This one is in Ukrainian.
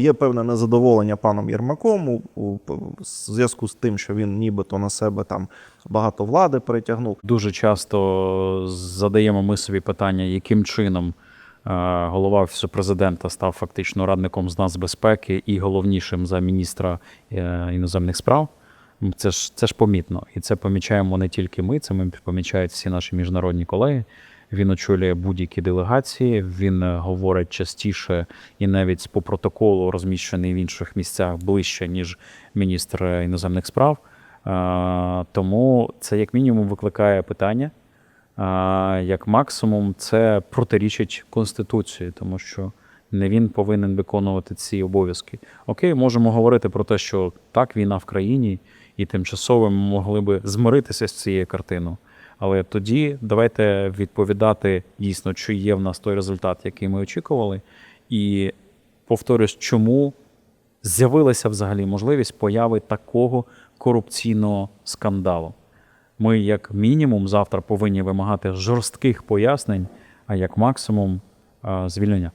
Є певне незадоволення паном Єрмаком у, у в зв'язку з тим, що він нібито на себе там багато влади перетягнув. Дуже часто задаємо ми собі питання, яким чином е, голова офісу президента став фактично радником з нацбезпеки і головнішим за міністра е, іноземних справ. Це ж це ж помітно, і це помічаємо не тільки ми, це ми помічають всі наші міжнародні колеги. Він очолює будь-які делегації. Він е, говорить частіше і навіть по протоколу розміщений в інших місцях ближче ніж міністр е, іноземних справ. Е, Тому це як мінімум викликає питання. Як максимум, це протирічить Конституції, тому що не він повинен виконувати ці обов'язки. Окей, можемо говорити про те, що так, війна в країні, і тимчасово ми могли би змиритися з цією картиною. Але тоді давайте відповідати дійсно, чи є в нас той результат, який ми очікували. І повторюсь, чому з'явилася взагалі можливість появи такого корупційного скандалу. Ми, як мінімум, завтра повинні вимагати жорстких пояснень, а як максимум звільнення.